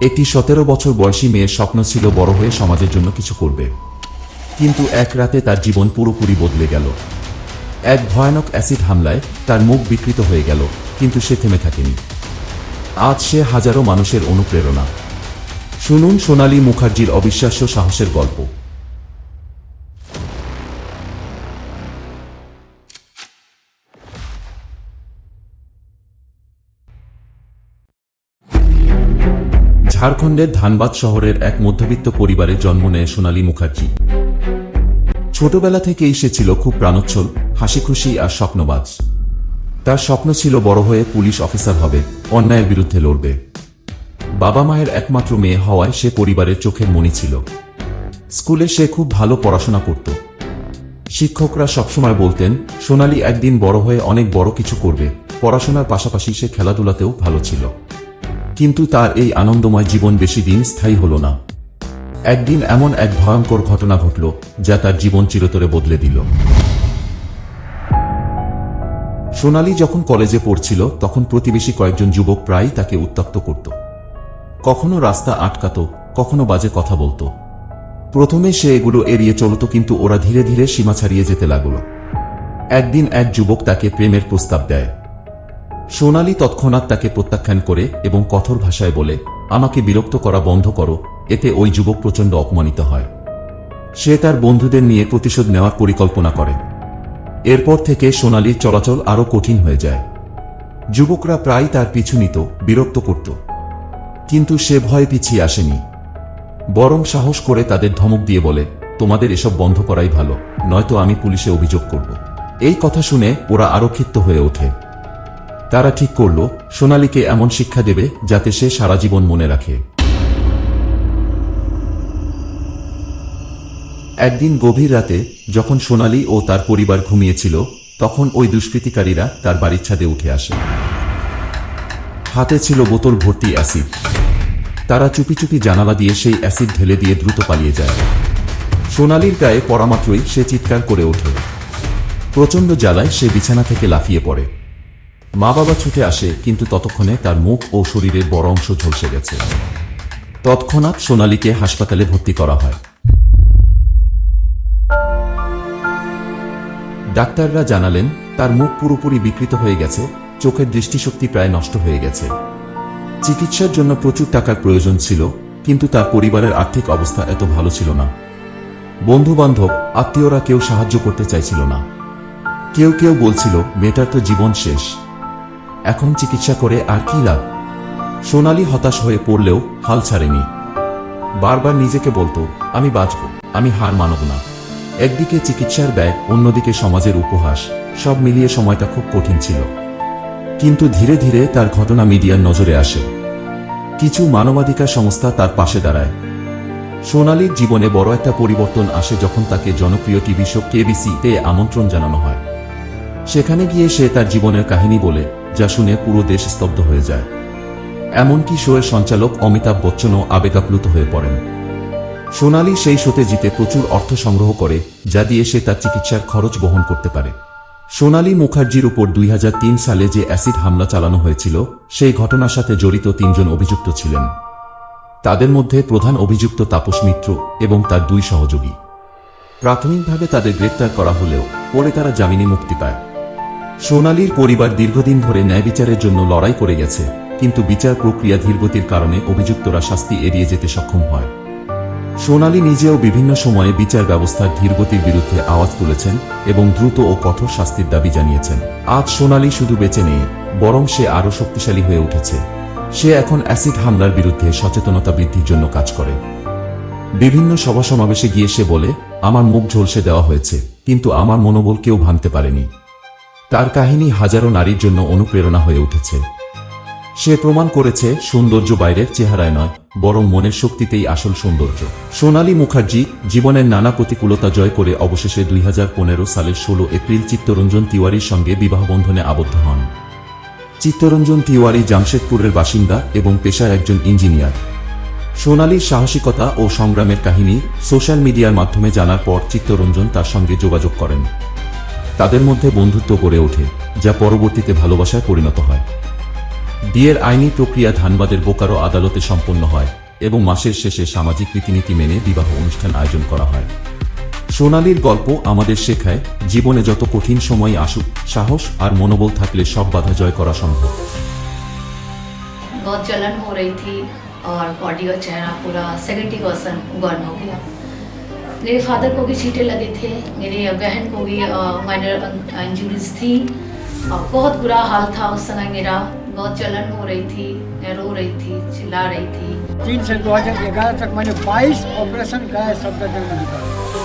একটি সতেরো বছর বয়সী মেয়ের স্বপ্ন ছিল বড় হয়ে সমাজের জন্য কিছু করবে। কিন্তু এক রাতে তার জীবন পুরোপুরি বদলে গেল। এক ভয়ানক অ্যাসিড হামলায় তার মুখ বিকৃত হয়ে গেল, কিন্তু সে থেমে থাকেনি। আজ সে হাজারো মানুষের অনুপ্রেরণা। শুনুন সোনালী মুখার্জির অবিশ্বাস্য সাহসের গল্প। ঝাড়খণ্ডের ধানবাদ শহরের এক মধ্যবিত্ত পরিবারে জন্ম নেয় সোনালী মুখার্জি। ছোটবেলা থেকেই সে ছিল খুব প্রাণোচ্ছল, হাসিখুশি আর স্বপ্নবাজ। তার স্বপ্ন ছিল বড় হয়ে পুলিশ অফিসার হবে, অন্যায়ের বিরুদ্ধে লড়বে। বাবা মায়ের একমাত্র মেয়ে হওয়ায় সে পরিবারের চোখের মণি ছিল। স্কুলে সে খুব ভালো পড়াশোনা করত। শিক্ষকরা সবসময় বলতেন, সোনালী একদিন বড় হয়ে অনেক বড় কিছু করবে, পড়াশোনার পাশাপাশি সে খেলাধুলাতেও ভালো ছিল। কিন্তু তার এই আনন্দময় জীবন বেশি দিন স্থায়ী হল না। একদিন এমন এক ভয়ঙ্কর ঘটনা ঘটল, যা তার জীবন চিরতরে বদলে দিল। সোনালি যখন কলেজে পড়ছিল, তখন প্রতিবেশী কয়েকজন যুবক প্রায়ই তাকে উত্তক্ত করত। কখনো রাস্তা আটকাত, কখনো বাজে কথা বলতো। প্রথমে সে এগুলো এড়িয়ে চলত, কিন্তু ওরা ধীরে ধীরে সীমা ছাড়িয়ে যেতে লাগল। একদিন এক যুবক তাকে প্রেমের প্রস্তাব দেয়। সোনালি তৎক্ষণাৎ তাকে প্রত্যাখ্যান করে এবং কঠোর ভাষায় বলে, আমাকে বিরক্ত করা বন্ধ করো, এতে ওই যুবক প্রচণ্ড অপমানিত হয় সে তার বন্ধুদের নিয়ে প্রতিশোধ নেওয়ার পরিকল্পনা করে। এরপর থেকে সোনালির চলাচল আরও কঠিন হয়ে যায়। যুবকরা প্রায় তার পিছু নিত, বিরক্ত করত। কিন্তু সে ভয় পিছিয়ে আসেনি। বরং সাহস করে তাদের ধমক দিয়ে বলে, তোমাদের এসব বন্ধ করাই ভালো, নয়তো আমি পুলিশে অভিযোগ করব এই কথা শুনে ওরা আরও ক্ষিপ্ত হয়ে ওঠে। তারা ঠিক করল, সোনালীকে এমন শিক্ষা দেবে যাতে সে সারা জীবন মনে রাখে। একদিন গভীর রাতে, যখন সোনালী ও তার পরিবার ঘুমিয়েছিল, তখন ওই দুষ্কৃতিকারীরা তার বাড়ির ছাদে উঠে আসে। হাতে ছিল বোতল ভর্তি অ্যাসিড। তারা চুপি চুপি জানালা দিয়ে সেই অ্যাসিড ঢেলে দিয়ে দ্রুত পালিয়ে যায়। সোনালির গায়ে পড়ামাত্রই সে চিৎকার করে ওঠে। প্রচণ্ড জ্বালায় সে বিছানা থেকে লাফিয়ে পড়ে। মা বাবা ছুটে আসে, কিন্তু ততক্ষণে তার মুখ ও শরীরের বড় অংশ ঝলসে গেছে। তৎক্ষণাৎ সোনালীকে হাসপাতালে ভর্তি করা হয়। ডাক্তাররা জানালেন, তার মুখ পুরোপুরি বিকৃত হয়ে গেছে, চোখের দৃষ্টিশক্তি প্রায় নষ্ট হয়ে গেছে। চিকিৎসার জন্য প্রচুর টাকার প্রয়োজন ছিল, কিন্তু তার পরিবারের আর্থিক অবস্থা এত ভালো ছিল না। বন্ধু বান্ধব আত্মীয়রা কেউ সাহায্য করতে চাইছিল না। কেউ কেউ বলছিল, মেয়েটার তো জীবন শেষ। এখন চিকিৎসা করে আর কি লাভ? সোনালি হতাশ হয়ে পড়লেও হাল ছাড়েনি। বারবার নিজেকে বলতো, আমি বাঁচব, আমি হার মানব না। একদিকে চিকিৎসার ব্যয়, অন্যদিকে সমাজের উপহাস, সব মিলিয়ে সময়টা খুব কঠিন ছিল। কিন্তু ধীরে ধীরে তার ঘটনা মিডিয়ার নজরে আসে। কিছু মানবাধিকার সংস্থা তার পাশে দাঁড়ায়। সোনালীর জীবনে বড় একটা পরিবর্তন আসে যখন তাকে জনপ্রিয় টিভি শো কেবিসি তে আমন্ত্রণ জানানো হয়। সেখানে গিয়ে সে তার জীবনের কাহিনী বলে যা শুনে পুরো দেশ স্তব্ধ হয়ে যায়। এমনকি শোয়ের সঞ্চালক অমিতাভ বচ্চনও আবেগাপ্লুত হয়ে পড়েন। সোনালি সেই শোতে জিতে প্রচুর অর্থ সংগ্রহ করে, যা দিয়ে সে তার চিকিৎসার খরচ বহন করতে পারে। সোনালী মুখার্জির উপর দুই হাজার তিন সালে যে অ্যাসিড হামলা চালানো হয়েছিল, সেই ঘটনার সাথে জড়িত তিনজন অভিযুক্ত ছিলেন। তাদের মধ্যে প্রধান অভিযুক্ত তাপস মিত্র এবং তার দুই সহযোগী। প্রাথমিকভাবে তাদের গ্রেপ্তার করা হলেও পরে তারা জামিনে মুক্তি পায়। সোনালীর পরিবার দীর্ঘদিন ধরে ন্যায় বিচারের জন্য লড়াই করে গেছে, কিন্তু বিচার প্রক্রিয়া ধীরগতির কারণে অভিযুক্তরা শাস্তি এড়িয়ে যেতে সক্ষম হয়। সোনালী নিজেও বিভিন্ন সময়ে বিচার ব্যবস্থার ধীরগতির বিরুদ্ধে আওয়াজ তুলেছেন এবং দ্রুত ও কঠোর শাস্তির দাবি জানিয়েছেন। আজ সোনালী শুধু বেঁচে নেই, বরং সে আরও শক্তিশালী হয়ে উঠেছে। সে এখন অ্যাসিড হামলার বিরুদ্ধে সচেতনতা বৃদ্ধির জন্য কাজ করে। বিভিন্ন সভা সমাবেশে গিয়ে সে বলে, আমার মুখ ঝলসে দেওয়া হয়েছে, কিন্তু আমার মনোবল কেউ ভাঙতে পারেনি। তার কাহিনী হাজারো নারীর জন্য অনুপ্রেরণা হয়ে উঠেছে। সে প্রমাণ করেছে, সৌন্দর্য বাইরের চেহারায় নয়, বরং মনের শক্তিতেই আসল সৌন্দর্য। সোনালী মুখার্জি জীবনের নানা প্রতিকূলতা জয় করে অবশেষে দুই সালের ষোলো এপ্রিল চিত্তরঞ্জন তিওয়ারির সঙ্গে বিবাহবন্ধনে আবদ্ধ হন। চিত্তরঞ্জন তিওয়ারি জামশেদপুরের বাসিন্দা এবং পেশায় একজন ইঞ্জিনিয়ার। সোনালীর সাহসিকতা ও সংগ্রামের কাহিনী সোশ্যাল মিডিয়ার মাধ্যমে জানার পর চিত্তরঞ্জন তার সঙ্গে যোগাযোগ করেন। তাদের মধ্যে বন্ধুত্ব গড়ে ওঠে যা পরবর্তীতে ভালোবাসায় পরিণত হয় বিয়ের আইনি প্রক্রিয়া ধানবাদের বোকারো আদালতে সম্পন্ন হয় এবং মাসের শেষে সামাজিক রীতিনীতি মেনে বিবাহ অনুষ্ঠান আয়োজন করা হয় সোনালির গল্প আমাদের শেখায় জীবনে যত কঠিন সময় আসুক সাহস আর মনোবল থাকলে সব বাধা জয় করা সম্ভব बहुत जलन हो रही थी और बॉडी का चेहरा पूरा सेवेंटी परसेंट बर्न हो गया मेरे फादर को भी छींटे लगे थे, मेरी बहन को भी माइनर इंजरीज थी। बहुत बुरा हाल था उस समय मेरा। बहुत जलन हो रही थी, मैं रो रही थी, चिल्ला रही थी। तीन से 2011 तक मैंने 22 ऑपरेशन कराए सब दर्जन में निकाला